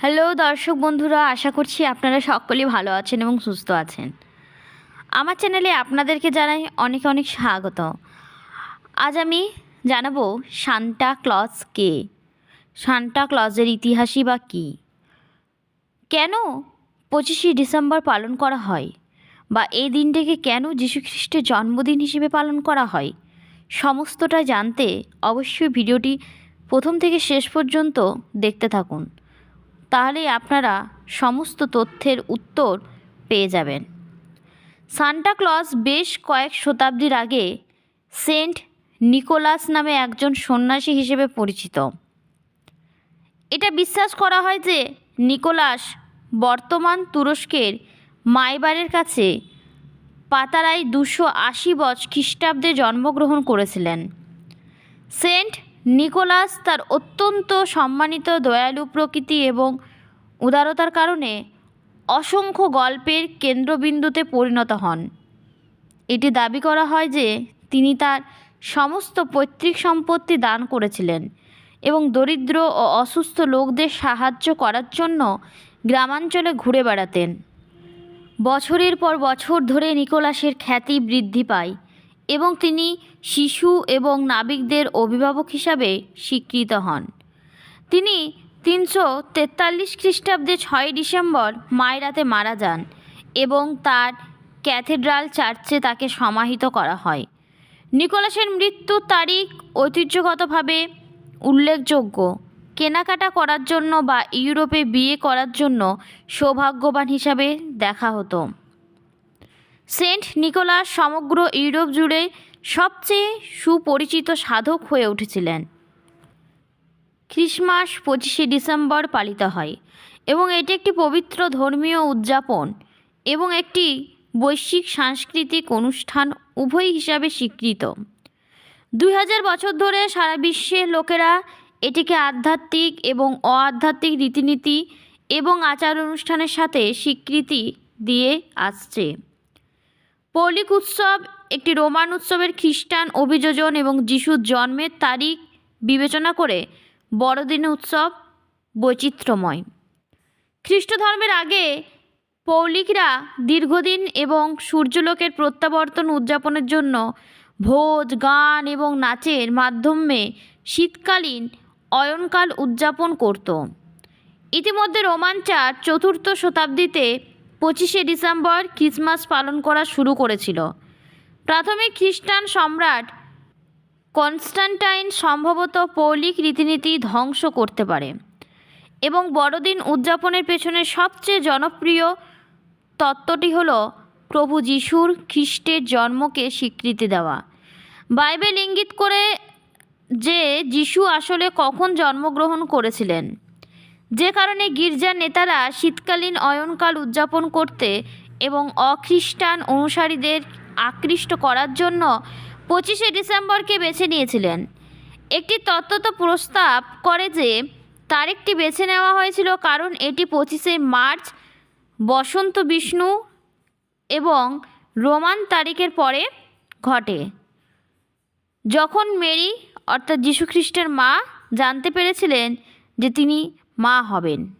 Hello দর্শক বন্ধুরা, আশা করছি আপনারা সকলেই ভালো আছেন এবং সুস্থ আছেন। আমার চ্যানেলে আপনাদেরকে জানাই অনেক অনেক স্বাগত। আজ আমি জানাব সান্টা ক্লজ কে? সান্টা ক্লজের ইতিহাসই বা কী? কেন পঁচিশে ডিসেম্বর পালন করা হয়? বা এই দিনটিকে কেন যীশুখ্রিস্টের জন্মদিন হিসেবে পালন করা হয়? সমস্তটা জানতে অবশ্যই ভিডিওটি প্রথম থেকে শেষ পর্যন্ত দেখতে থাকুন। তাহলেই আপনারা সমস্ত তথ্যের উত্তর পেয়ে যাবেন। সান্টা ক্লজ বেশ কয়েক শতাব্দীর আগে সেন্ট নিকোলাস নামে একজন সন্ন্যাসী হিসেবে পরিচিত। এটা বিশ্বাস করা হয় যে নিকোলাস বর্তমান তুরস্কের মাইবারের কাছে পাতারায় দুশো আশি বছ খ্রিস্টাব্দে জন্মগ্রহণ করেছিলেন। সেন্ট নিকোলাস তার অত্যন্ত সম্মানিত, দয়ালু প্রকৃতি এবং উদারতার কারণে অসংখ্য গল্পের কেন্দ্রবিন্দুতে পরিণত হন। এটি দাবি করা হয় যে তিনি তার সমস্ত পৈতৃক সম্পত্তি দান করেছিলেন এবং দরিদ্র ও অসুস্থ লোকদের সাহায্য করার জন্য গ্রামাঞ্চলে ঘুরে বেড়াতেন। বছরের পর বছর ধরে নিকোলাসের খ্যাতি বৃদ্ধি পায়। এবং তিনি শিশু এবং নাবিকদের অভিভাবক হিসাবে স্বীকৃত হন। তিনি তিনশো তেতাল্লিশ খ্রিস্টাব্দে ছয় ডিসেম্বর মায়রাতে মারা যান এবং তার ক্যাথেড্রাল চার্চে তাকে সমাহিত করা হয়। নিকোলাসের মৃত্যুর তারিখ ঐতিহ্যগতভাবে উল্লেখযোগ্য। কেনাকাটা করার জন্য বা ইউরোপে বিয়ে করার জন্য সৌভাগ্যবান হিসাবে দেখা হতো। সেন্ট নিকোলাস সমগ্র ইউরোপ জুড়ে সবচেয়ে সুপরিচিত সাধক হয়ে উঠেছিলেন। খ্রিসমাস পঁচিশে ডিসেম্বর পালিত হয় এবং এটি একটি পবিত্র ধর্মীয় উদযাপন এবং একটি বৈশ্বিক সাংস্কৃতিক অনুষ্ঠান উভয় হিসাবে স্বীকৃত। দুই হাজার বছর ধরে সারা বিশ্বের লোকেরা এটিকে আধ্যাত্মিক এবং অআধ্যাত্মিক রীতিনীতি এবং আচার অনুষ্ঠানের সাথে স্বীকৃতি দিয়ে আসছে। পৌলিক উৎসব একটি রোমান উৎসবের খ্রিস্টান অভিযোজন এবং যিশুর জন্মের তারিখ বিবেচনা করে বড়দিন উৎসব বৈচিত্র্যময়। খ্রিস্ট ধর্মের আগে পৌলিকরা দীর্ঘদিন এবং সূর্যলোকের প্রত্যাবর্তন উদযাপনের জন্য ভোজ, গান এবং নাচের মাধ্যমে শীতকালীন অয়নকাল উদযাপন করত। ইতিমধ্যে রোমাঞ্চার চতুর্থ শতাব্দীতে পঁচিশে ডিসেম্বর ক্রিসমাস পালন করা শুরু করেছিল। প্রাথমিক খ্রিস্টান সম্রাট কনস্টান্টাইন সম্ভবত পৌলিক রীতিনীতি ধ্বংস করতে পারে এবং বড়দিন উদযাপনের পেছনে সবচেয়ে জনপ্রিয় তত্ত্বটি হলো প্রভু যিশুর খ্রিস্টের জন্মকে স্বীকৃতি দেওয়া। বাইবেল ইঙ্গিত করে যে যিশু আসলে কখন জন্মগ্রহণ করেছিলেন। যে কারণে গির্জার নেতারা শীতকালীন অয়নকাল উদযাপন করতে এবং অখ্রিস্টান অনুসারীদের আকৃষ্ট করার জন্য পঁচিশে ডিসেম্বরকে বেছে নিয়েছিলেন। একটি তত্ত্ব তো প্রস্তাব করে যে, তারিখটি বেছে নেওয়া হয়েছিল কারণ এটি পঁচিশে মার্চ, বসন্ত বিষ্ণু এবং রোমান তারিখের পরে ঘটে। যখন মেরি, অর্থাৎ যীশুখ্রিস্টের মা, জানতে পেরেছিলেন যে তিনি মা হবেন।